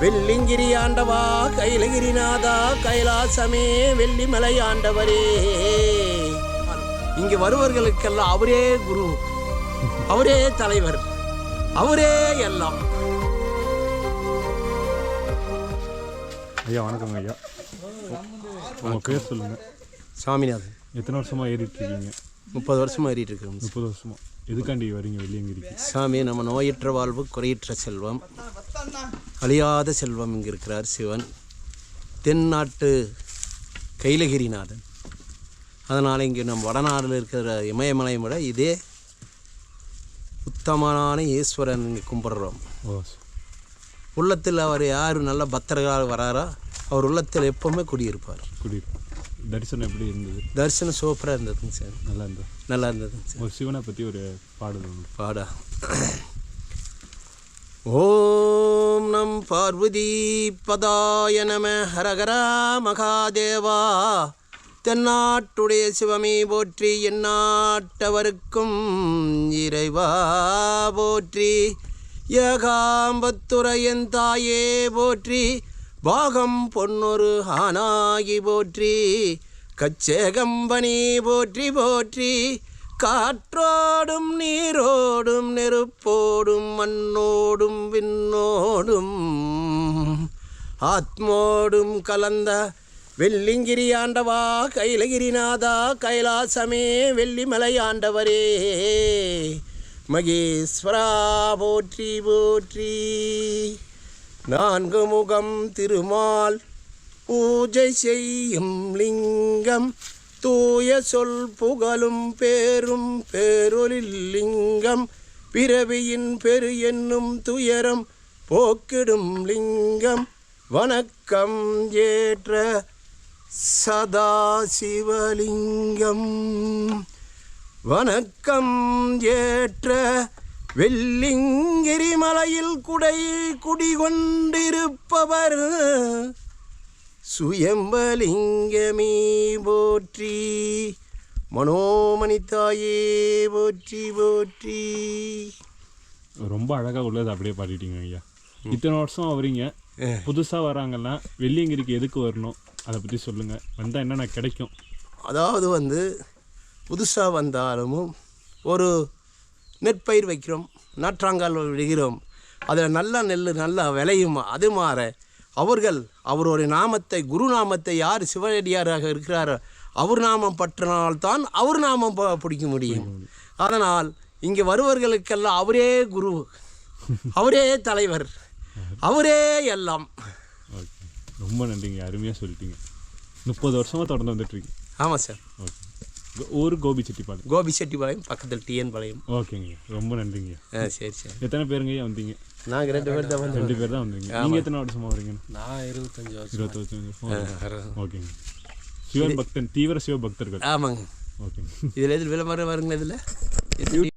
வெள்ளிங்கிரி ஆண்டவா கைலகிரிநாதா கைலாசமே வெள்ளிமலை ஆண்டவரே. இங்கு வருவர்களுக்கெல்லாம் அவரே குரு அவரே தலைவர் அவரே எல்லாம். ஐயா வணக்கம் ஐயா. உங்கள் பேர் சொல்லுங்கள் சாமிநாதன். எத்தனை வருஷமாக ஏறிட்டு இருக்கீங்க? முப்பது வருஷமா ஏறிட்டு இருக்கோம். முப்பது வருஷமா. எதுக்காண்டி வரீங்க வெள்ளியங்கிரிக்கு சாமி நம்ம நோயற்ற வாழ்வு குறையற்ற செல்வம். அழியாத செல்வம் இங்கு இருக்கிறார் சிவன். தென்னாட்டு கைலகிரிநாதன். அதனால் இங்கே நம் வடநாட்டில் இருக்கிற இமயமலையை விட இதே உத்தமனான ஈஸ்வரன் இங்கே கும்பிட்றோம். உள்ளத்தில் அவர் யார் நல்ல பக்தர்களாக வராரோ? அவர் உள்ளத்தில் எப்பவுமே குடியிருப்பார். குடியிருப்பு தரிசனம் எப்படி இருந்தது? தரிசனம் சூப்பராக இருந்ததுங்க சார். நல்லா இருந்தது நல்லா இருந்ததுங்க சார். ஒரு சிவனை பற்றி ஒரு பாடல் பாடா. ஓம் நம் பார்வதி பதாய நம ஹரஹரா மகாதேவா. தென்னாட்டுடைய சிவமே போற்றி எந்நாட்டவருக்கும் இறைவா போற்றி. ஏகாம்பத்துரையன் தாயே போற்றி. பாகம் பொன்னொரு ஆனாகி போற்றி கச்சேகம்பனி போற்றி போற்றி காற்றோடும் நீரோடும் நெருப்போடும் மண்ணோடும் விண்ணோடும் ஆத்மோடும் கலந்த வெள்ளிங்கிரி ஆண்டவா கைலகிரிநாதா கைலாசமே வெள்ளிமலை ஆண்டவரே. மகேஸ்வரா போற்றி போற்றி. நான்கு முகம் திருமால் பூஜை செய்யும் லிங்கம். தூய சொல் புகழும் பேரும் பேரொலில் லிங்கம். பிறவியின் பெரு என்னும் துயரம் போக்கிடும் லிங்கம். வணக்கம் ஏற்ற சதாசிவலிங்கம் வணக்கம் ஏற்ற வெள்ளிங்கிரி மலையில் குடை குடிகொண்டிருப்பவர் சுயம்பலிங்கமே போற்றி மனோமணி தாயே போற்றி போற்றி. ரொம்ப அழகாக உள்ளது அப்படியே பாடிட்டீங்க ஐயா. இத்தனை வருஷம் வரீங்க. புதுசாக வராங்கன்னா வெள்ளியங்கிரிக்கு எதுக்கு வரணும்? அதை பற்றி சொல்லுங்கள் வந்தால் என்னென்ன கிடைக்கும்? அதாவது வந்து புதுசாக வந்தாலும் ஒரு நெற்பயிர் வைக்கிறோம் நாற்றாங்கால் விடுகிறோம். அதில் நல்ல நெல் நல்லா விளையும் அது மாற அவர்கள் அவருடைய நாமத்தை குரு நாமத்தை யார் சிவனடியாராக இருக்கிறாரோ அவர் நாமம் பற்றினால்தான் அவர் நாமம் பிடிக்க முடியும். அதனால் இங்கே வருவர்களுக்கெல்லாம் அவரே குரு அவரே தலைவர் அவரே எல்லாம். ரொம்ப நன்றிங்க. அருமையாக சொல்லிட்டீங்க. முப்பது வருஷமாக தொடர்ந்து வந்துட்டுருக்கீங்க ஆமாம் சார். ஓகே. ஊர் கோபிச்செட்டிப்பாளையம். கோபி செட்டிப்பாளையம் பக்கத்தில் டிஎன் பாளையம் ஓகேங்க. ரொம்ப நன்றிங்க. ஆ சரி சரி. எத்தனை பேருங்க வந்தீங்க? நாங்கள் ரெண்டு பேர் தான் ரெண்டு பேர் தான் வந்தீங்க. நீங்கள் எத்தனை வருஷமா வரீங்க? நான் இருபத்தஞ்சு வருஷம். இருபத்தஞ்சு வருஷம் ஓகேங்க. சிவன் பக்தன் தீவிர சிவ பக்தர்கள் ஆமாங்க. ஓகேங்க. இதில் எதில் விளம்பரம் வருங்களா இதில்?